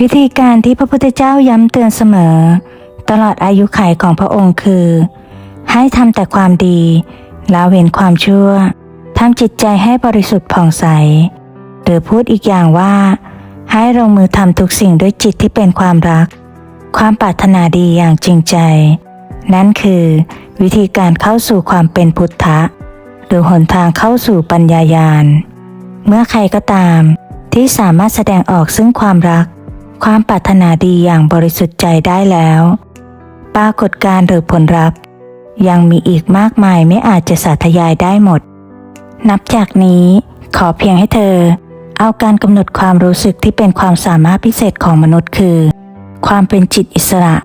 วิธีการที่พระพุทธเจ้าย้ำเตือนเสมอ ตลอดอายุขัยของพระองค์คือ ให้ทำแต่ความดีละเว้นความชั่วทำจิตใจให้บริสุทธิ์ผ่องใส หรือพูดอีกอย่างว่า ให้ลงมือทำทุกสิ่งด้วยจิตที่เป็นความรัก ความปรารถนาดีอย่างจริงใจ นั่นคือ วิธีการเข้าสู่ความเป็นพุทธะ หรือหนทางเข้าสู่ปัญญายาณ เมื่อใครก็ตามที่สามารถแสดงออกซึ่งความรัก ความปรารถนาดีอย่างบริสุทธิ์ใจได้แล้ว ปรากฏการหรือผลลัพธ์ ยังมีอีกมากมายไม่อาจจะสาธยายได้หมด นับจากนี้ขอเพียงให้เธอ เอาการกำหนดความรู้สึกที่เป็นความสามารถพิเศษของมนุษย์คือ ความเป็นจิตอิสระ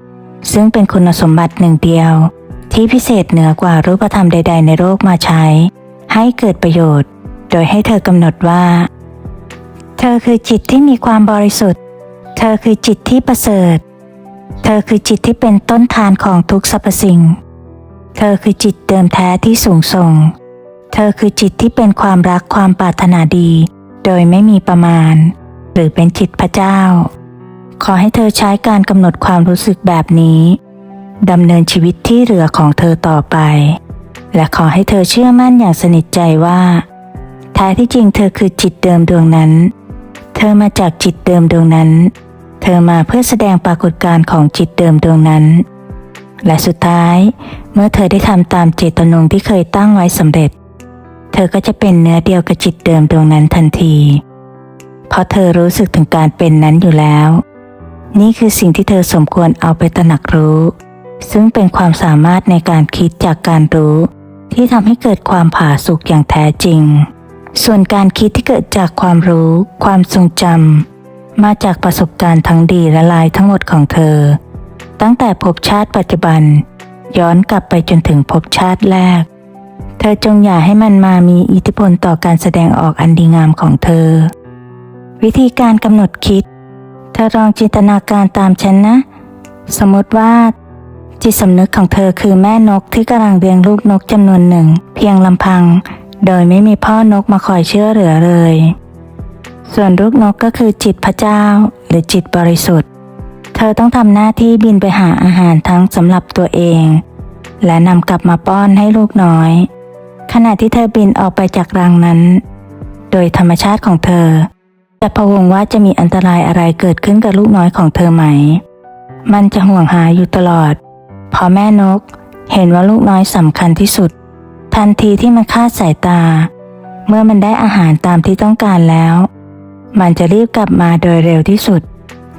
ซึ่งเป็นคุณสมบัติหนึ่งเดียว ที่พิเศษเหนือกว่ารูปธรรมใด ๆ ในโลกมาใช้ ให้เกิดประโยชน์ โดยให้เธอกำหนดว่า เธอคือจิตที่มีความบริสุทธิ์ เธอคือจิตที่ประเสริฐ เธอคือจิตที่เป็นต้นทานของทุกสรรพสิ่ง เธอคือจิตเดิมแท้ที่สูงส่ง เธอคือจิตที่เป็นความรักความปรารถนาดี โดยไม่มีประมาณ หรือเป็นจิตพระเจ้า ขอให้เธอใช้การกำหนดความรู้สึกแบบนี้ดำเนินชีวิตที่เหลือของเธอต่อไป และขอให้เธอเชื่อมั่นอย่างสนิทใจว่า แท้ที่จริงเธอคือจิตเดิมดวงนั้น เธอมาจากจิตเดิมดวงนั้น เธอมาเพื่อแสดงปรากฏการณ์ของจิตเดิมดวงนั้น และสุดท้าย เมื่อเธอได้ทำตามเจตนงที่เคยตั้งไว้สำเร็จ เธอก็จะเป็นเนื้อเดียวกับจิตเดิมดวงนั้นทันที เพราะเธอรู้สึกถึงการเป็นนั้นอยู่แล้ว นี่คือสิ่งที่เธอสมควรเอาไปตระหนักรู้ ซึ่งเป็นความสามารถในการคิดจากการรู้ ที่ทำให้เกิดความผาสุกอย่างแท้จริงส่วนการคิดที่เกิดจากความรู้ ความทรงจำ มาจากประสบการณ์ทั้งดีและลายทั้งหมดของเธอ ตั้งแต่ภพชาติปัจจุบัน ย้อนกลับไปจนถึงภพชาติแรก เธอจงอย่าให้มันมามีอิทธิพลต่อการแสดงออกอันดีงามของเธอ วิธีการกำหนดคิด เธอลองจินตนาการตามฉันนะ สมมติว่า จิตสำนึกของเธอคือแม่นกที่กำลังเลี้ยงลูกนกจำนวนหนึ่ง เพียงลำพัง โดยไม่มีพ่อนกมาคอยเชื่อเหลือเลย ส่วนลูกนกก็คือจิตพระเจ้า หรือจิตบริสุทธิ์ เธอต้องทำหน้าที่บินไปหาอาหารทั้งสำหรับตัวเอง และนำกลับมาป้อนให้ลูกน้อย ขณะที่เธอบินออกไปจากรังนั้น โดยธรรมชาติของเธอ จะพะวงว่าจะมีอันตรายอะไรเกิดขึ้นกับลูกน้อยของเธอไหม มันจะห่วงหาอยู่ตลอด พอแม่นกเห็นว่าลูกน้อยสำคัญที่สุด ทันทีที่มันคาดสายตา เมื่อมันได้อาหารตามที่ต้องการแล้ว มันจะรีบกลับมาโดยเร็วที่สุด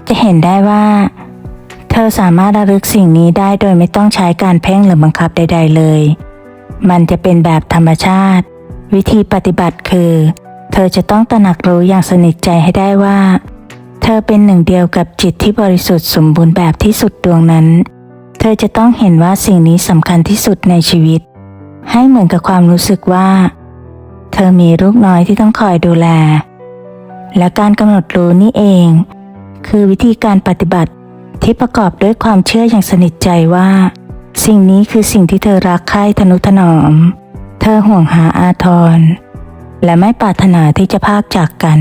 จะเห็นได้ว่า เธอสามารถระลึกสิ่งนี้ได้โดยไม่ต้องใช้การเพ่งหรือบังคับใด ๆ เลย มันจะเป็นแบบธรรมชาติ วิธีปฏิบัติคือ เธอจะต้องตระหนักรู้อย่างสนิทใจให้ได้ว่า เธอเป็นหนึ่งเดียวกับจิตที่บริสุทธิ์สมบูรณ์แบบที่สุดดวงนั้น เธอจะต้องเห็นว่าสิ่งนี้สำคัญที่สุดในชีวิต ให้เหมือนกับความรู้สึกว่า เธอมีลูกน้อยที่ต้องคอยดูแล และการกำหนดรู้นี่เอง คือวิธีการปฏิบัติที่ประกอบด้วยความเชื่ออย่างสนิทใจว่า สิ่งนี้คือสิ่งที่เธอรักใคร่ทนุถนอม เธอห่วงหาอาทร และไม่ปรารถนาที่จะพากจากกัน